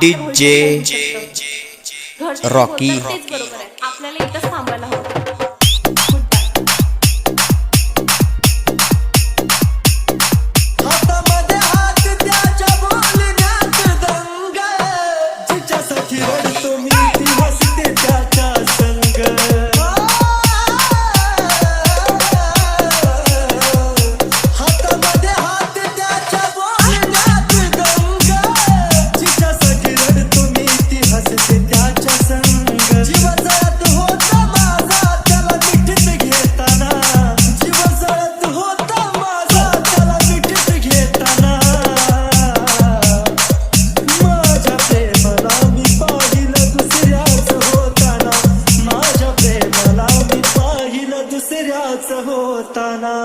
DJ Rocky आपल्याला इथंच थांबायला दुसऱ्याच होताना.